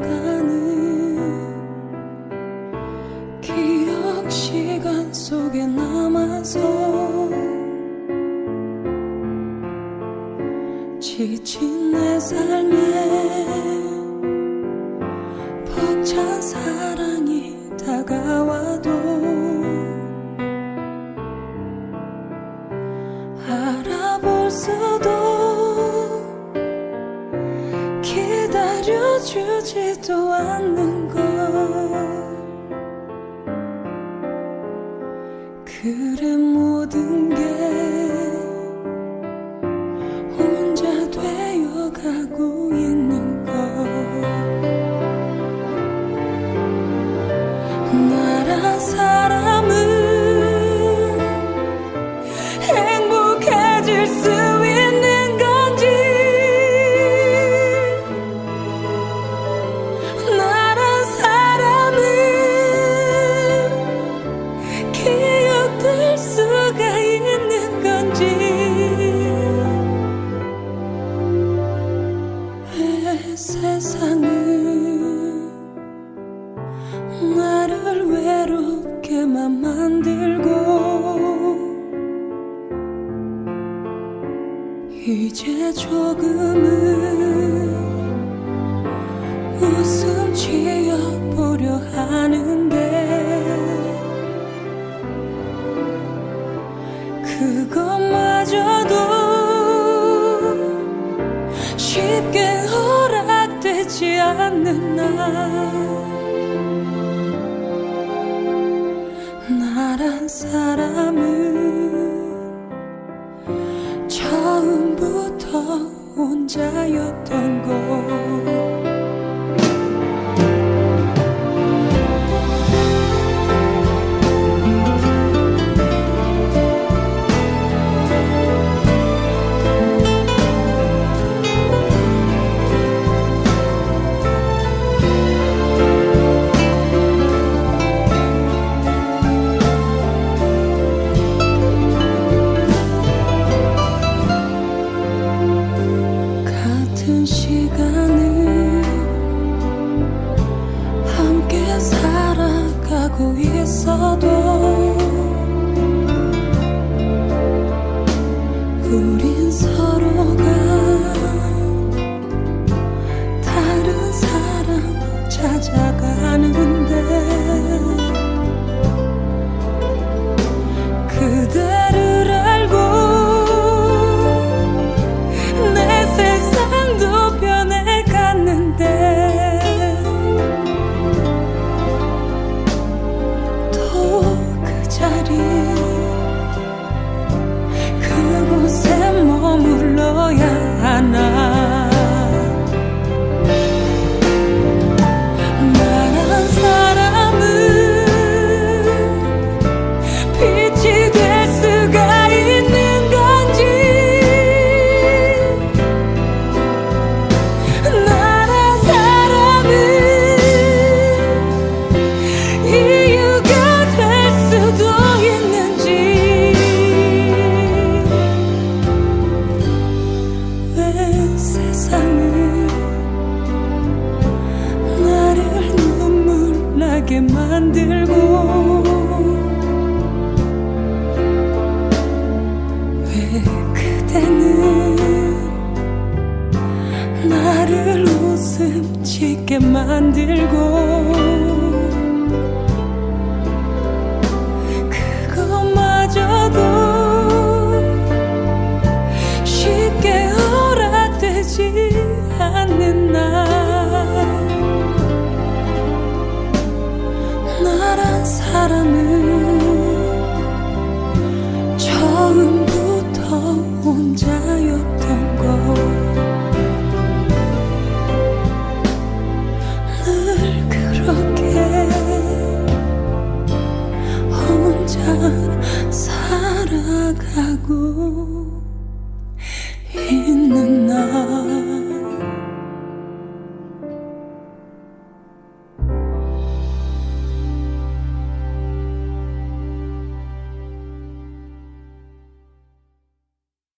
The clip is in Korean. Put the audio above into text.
가는 기억 시간 속에 남아서 지친 내 삶에 벅찬 사랑이 다가와도 알아볼 수도 기다려주지도 않는 걸 그래 세상은 나를 외롭게만 만들고 이제 조금은 웃음 지어보려 하는데 그것마저도 날 나란 사람은 처음부터 혼자였던 걸 있어도 나를 웃음 짓게 만들고 그것마저도 쉽게 허락되지 않는 날 나란 사람은 처음부터 혼자 살아가고 있는 나.